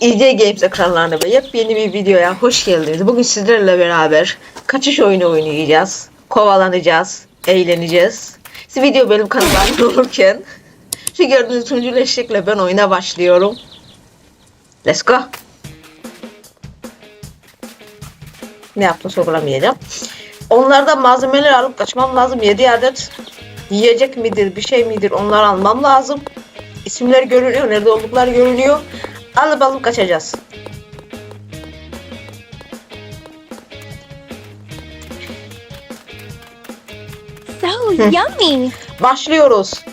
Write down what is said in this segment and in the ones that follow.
EJ Games ekranlarına ve yepyeni bir videoya hoş geldiniz. Bugün sizlerle beraber kaçış oyunu oynayacağız. Kovalanacağız, eğleneceğiz. Siz video benim kanalımda olurken şu gördüğünüz turuncu eşekle ben oyuna başlıyorum. Let's go. Ne yaptım sorgulamayacağım. Onlardan malzemeler alıp kaçmam lazım. 7 adet yiyecek midir, bir şey midir onları almam lazım. İsimleri görünüyor, nerede oldukları görünüyor. Alıp alıp kaçacağız. So yummy. Başlıyoruz.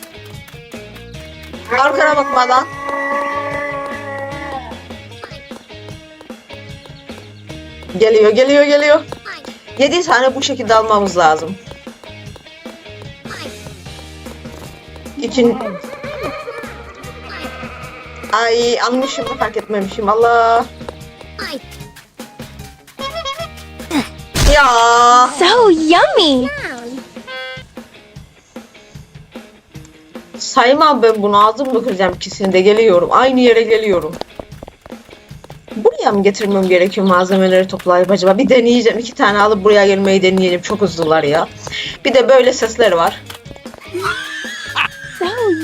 Arkana bakmadan. Geliyor, geliyor, geliyor. 7 tane bu şekilde almamız lazım. İçin... Ay almışım fark etmemişim. Allah. Ya. So yummy. Saymam ben bunu ağzımla kıracağım ikisini de geliyorum. Aynı yere geliyorum. Buraya mı getirmem gerekiyor malzemeleri toplayıp acaba? Bir deneyeceğim. iki tane alıp buraya gelmeyi deneyeceğim. Çok hızlılar ya. Bir de böyle sesler var.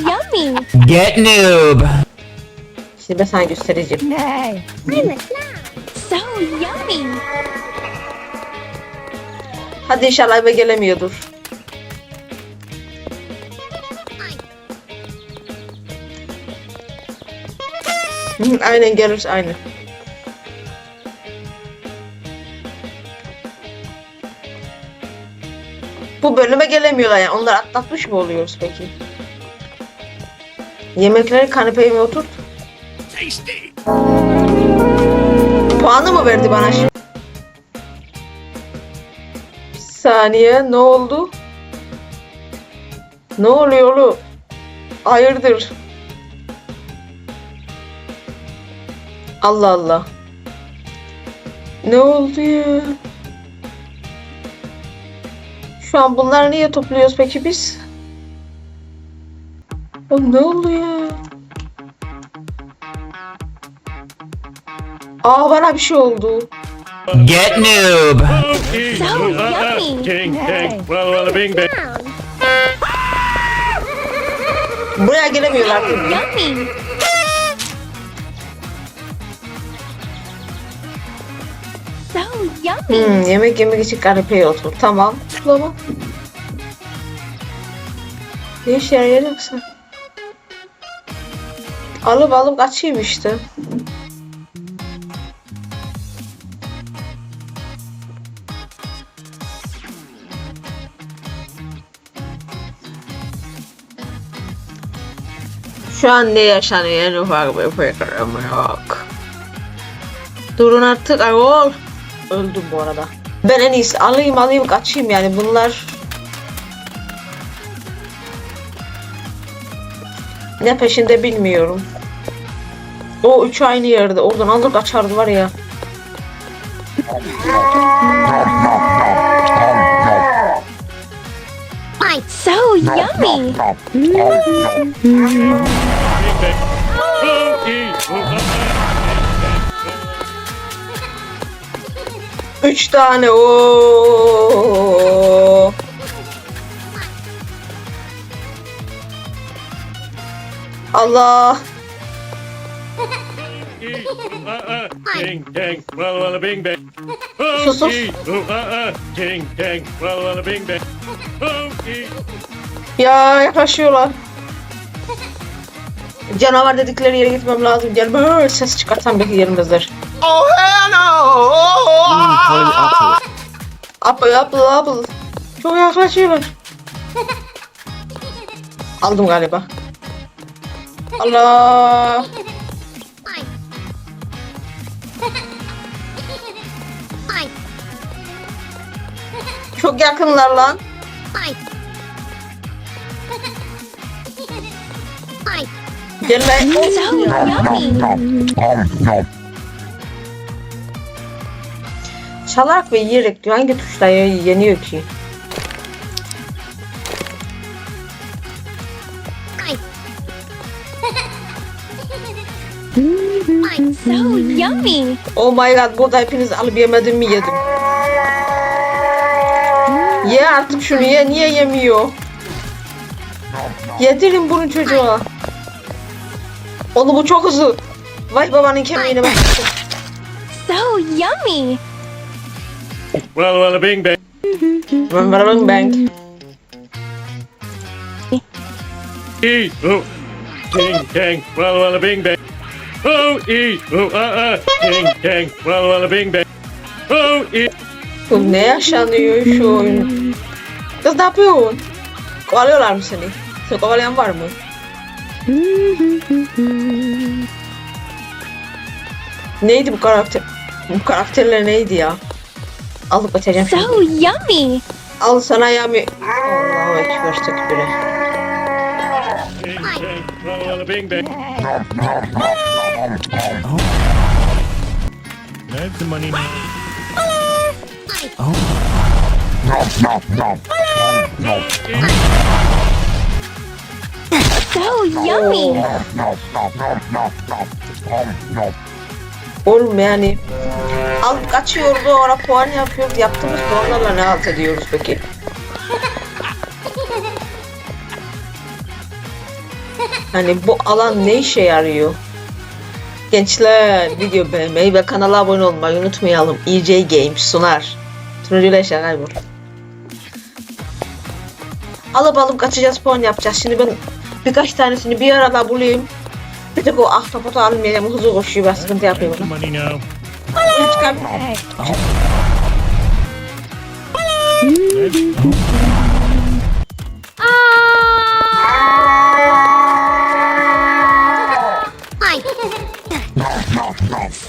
Yummy. Get noob. Şimdi ben sana göstereceğim. Nay. So yummy. Hadi inşallah eve gelemiyordur. Hı, aynen gelir aynen. Bu bölüme gelemiyorlar yani. Onlar atlatmış mı oluyoruz peki? Yemekleri kanepeye mi oturt? Puanı mı verdi bana şimdi? Bir saniye ne oldu? Ne oluyor oğlum? Hayırdır? Allah Allah. Ne oldu ya? Şu an bunları niye topluyoruz peki biz? Oğlum ne oldu ya? Aa bana bir şey oldu. Get noob. So yummy. King, king, well, well, bing, bing. Buraya gelemiyorlar. Yummy. So yummy. Hmm, yemek yemek için kanepeye otur. Tamam. Tamam. Ne işe yarayacaksa? Alıp alıp kaçayım işte. Şu an ne yaşanıyor en ufak bir fikrim yok. Durun artık ayol. Öldüm bu arada. Ben en iyisi alayım alayım kaçayım yani bunlar ne peşinde bilmiyorum. O üç aynı yerde. Oradan alır kaçardı var ya. So yummy. Üç tane o. Allah. King, king, well, well, bing, bing. Sus, sus. Okay, uh, uh, king, king, well, well, bing, bing. Okay. Ya yaklaşıyorlar. Canavar dedikleri yere gitmem lazım. Gel böyle ses çıkartan belki gelmezler. Oh hell no! Apple apple apple. Çok yaklaşıyorlar. Aldım galiba. Allah. Çok yakınlar lan. Gel lan. Çalak ve yiyerek. Hangi tuşla yeniyor ki? oh my god burada hepiniz alıp yemedim mi yedim. Ye artık şunu ye niye yemiyor? Yedirin bunu çocuğa. Oğlum bu çok hızlı. Vay babanın kemiğine bak. So yummy. Walla walla bing bang. Ben varalım ben. E. Oh. Ting tang. Walla walla bing bang. Oh e. Oh uh uh. Ting tang. Walla walla bing bang. Oh e. Bu ne yaşanıyor şu oyun? Kız ne yapıyorsun? Kovalıyorlar mı seni? Seni kovalayan var mı? Neydi bu karakter? Bu karakterler neydi ya? Alıp açacağım şimdi. So yummy. Al sana yami. Allahu ekber tekbire. That's the money. So yummy. Oğlum yani alıp kaçıyordu orada puan yapıyoruz. Yaptığımız puanlarla ne halt ediyoruz peki? Hani bu alan ne işe yarıyor? Gençler video beğenmeyi ve kanala abone olmayı unutmayalım. EJ Games sunar. Turuncuyla eşya kaybol. Alıp alıp kaçacağız puan yapacağız. Şimdi ben birkaç tanesini bir arada bulayım. Bir tek o ahtapotu almayacağım. Hızlı koşuyor ben sıkıntı yapayım. Now. Çıkar.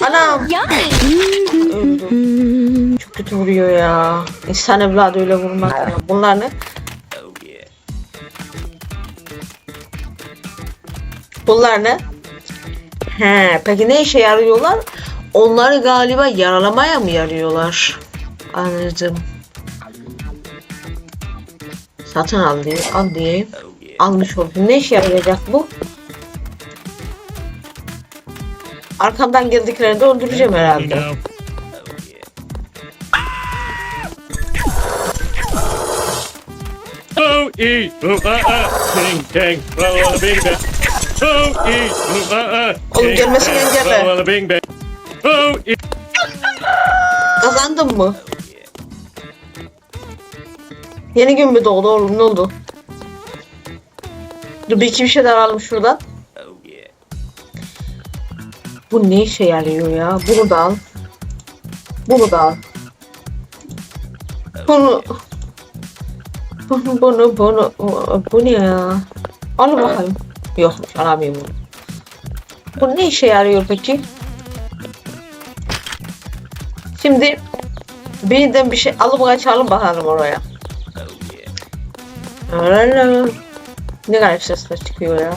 Anam. Yummy. Çok kötü vuruyor ya. İnsan evladı öyle vurmak ya. Bunlar ne? Bunlar ne? He, peki ne işe yarıyorlar? Onları galiba yaralamaya mı yarıyorlar? Anladım. Satın al diye, al diyeyim. Almış oldum. Ne işe yarayacak bu? Arkamdan geldiklerini de öldüreceğim herhalde. iyi. Ting ting. Bravalı bing bang. Çok iyi. Oğlum gelmesin engebe. Bravalı bing bang. Çok iyi. Kazandın mı? Yeni gün mü doğdu oğlum ne oldu? Dur bir iki bir şeyler alalım şuradan. Bu ne işe yarıyor ya? Bunu da al. Bunu da al. Bunu bunu bunu bunu bu ne ya? Al bakalım. Yokmuş alamayayım bunu. Bu ne işe yarıyor peki? Şimdi birden bir şey alıp kaçalım bakalım oraya. Alala. Ne garip sesler çıkıyor ya.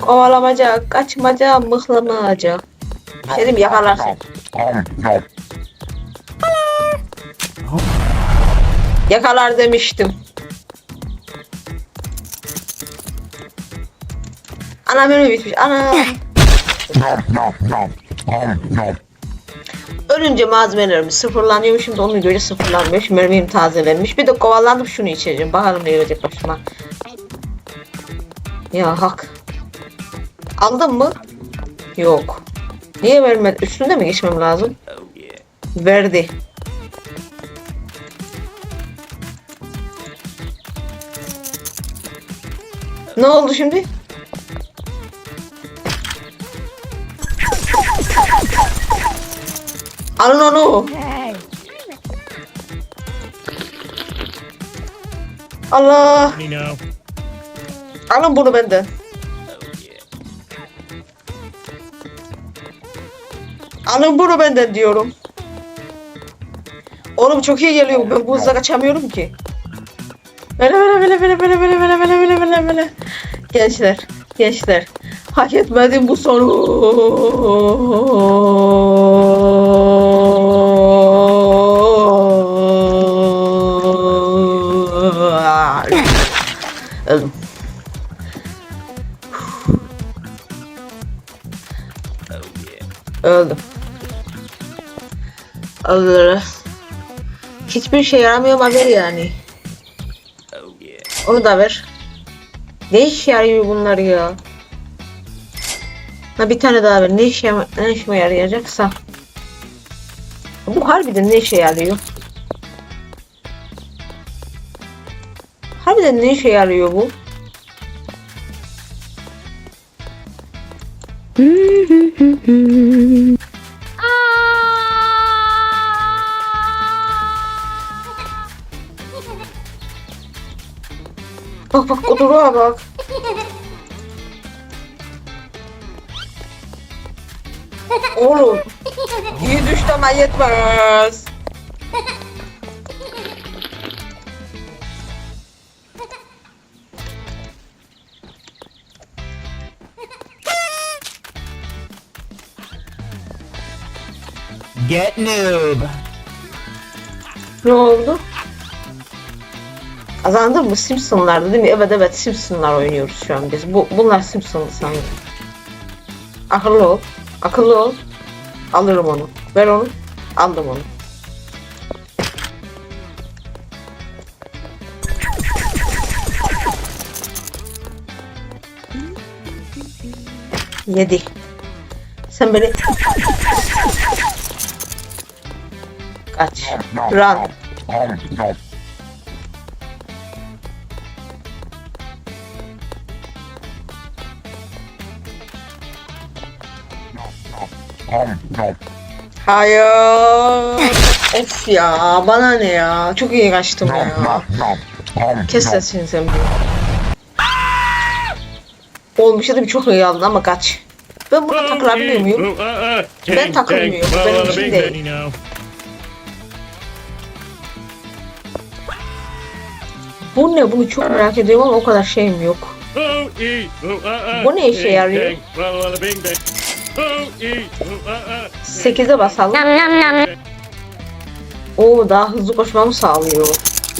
Kovalamaca, kaçmaca, mıhlamaca. Mi? yakalarsın. Yakalar demiştim. Ana menü bitmiş. Ana. Ölünce malzemelerimiz sıfırlanıyor. Şimdi onun göre sıfırlanmıyor. Şimdi mermim tazelenmiş. Bir de kovalandım şunu içeceğim. Bakalım ne gelecek başıma. Ya hak. Aldın mı? Yok. Niye vermedi? Üstünde mi geçmem lazım? Verdi. Ne oldu şimdi? Alın onu. Allah. Alın bunu benden. Alın bunu benden diyorum. Oğlum çok iyi geliyor. Ben bu hızla kaçamıyorum ki. Böyle böyle böyle böyle böyle böyle böyle böyle böyle böyle. Gençler, gençler. Hak etmedim bu sonu. Öldüm. Öldüm. Öldü. Hiçbir şey yaramıyor ver yani. Onu da ver. Ne işe yarıyor bunlar ya? Ha bir tane daha ver. Ne işe ne işime yarayacaksa. Bu harbiden ne işe yarıyor? Harbiden ne işe yarıyor bu? Bak bak kudurğa bak. Oğlum. İyi düştü ama yetmez. Get noob. Ne oldu? Kazandın mı? Simpsonlar'da değil mi? Evet evet Simpsonlar oynuyoruz şu an biz. Bu, bunlar Simpson'lı sanki. Akıllı ol. Akıllı ol. Alırım onu. Ver onu. Aldım onu. Yedi. Sen beni... Kaç. Run. Hayır. of ya bana ne ya. Çok iyi kaçtım ya. Kes sesini sen bir. Olmuş ya da bir çok iyi aldın ama kaç. Ben buna takılabiliyor muyum? Ben takılmıyorum, benim için değil. Bu ne? Bunu çok merak ediyorum ama o kadar şeyim yok. Bu ne işe yarıyor? 8'e basalım. Oo daha hızlı koşmamı sağlıyor.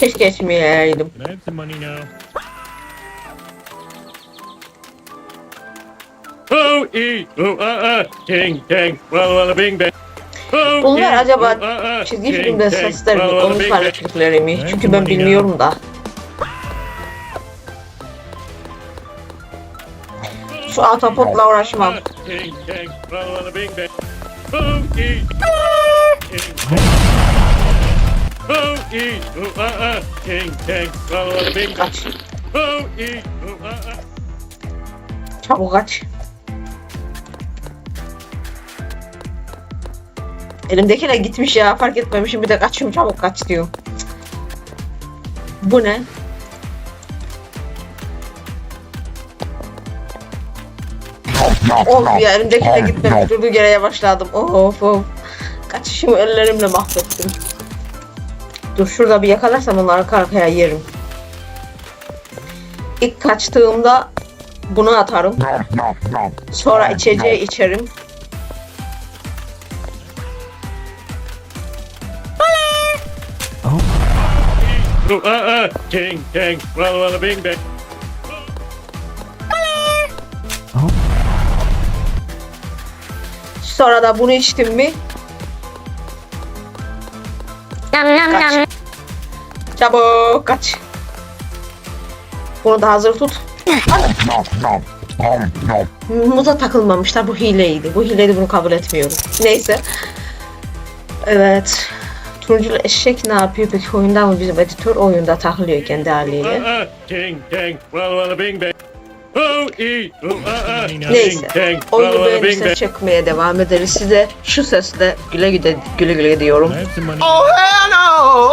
Keşke. Oh, e, oh, uh, uh. Oh, Bunlar acaba çizgi filmde sesler mi, onun replikleri mi? Çünkü ben bilmiyorum da. Şu atapotla uğraşmam. Tang, walla, walla, bing, bang. Oh, e, ting, tang. Oh, e, oh, uh, uh, ting, tang, walla, walla, bing, bang. Kaç. Oh, e, oh, uh, uh. Çabuk kaç. Elimdekiler gitmiş ya fark etmemişim bir de kaçıyorum çabuk kaç diyor. Bu ne? Of ya elimdekiler gitmemiş durduğu yere yavaşladım. Of of. Kaçışımı ellerimle mahvettim. Dur şurada bir yakalarsam onu arka arkaya yerim. İlk kaçtığımda bunu atarım. Sonra içeceği içerim. Oh, uh, ting, tang, walla, walla, bing, bang. Sonra da bunu içtim mi? Kaç. Çabuk kaç. Bunu da hazır tut. Muza takılmamışlar. Bu hileydi. Bu hileydi bunu kabul etmiyorum. Neyse. Evet. Turunculu eşek ne yapıyor peki oyunda mı bizim editör oyunda takılıyor kendi haliyle. Neyse. Oyunu beğenirseniz çekmeye devam ederiz. Size şu sesle güle güle güle güle diyorum. Oh hell no!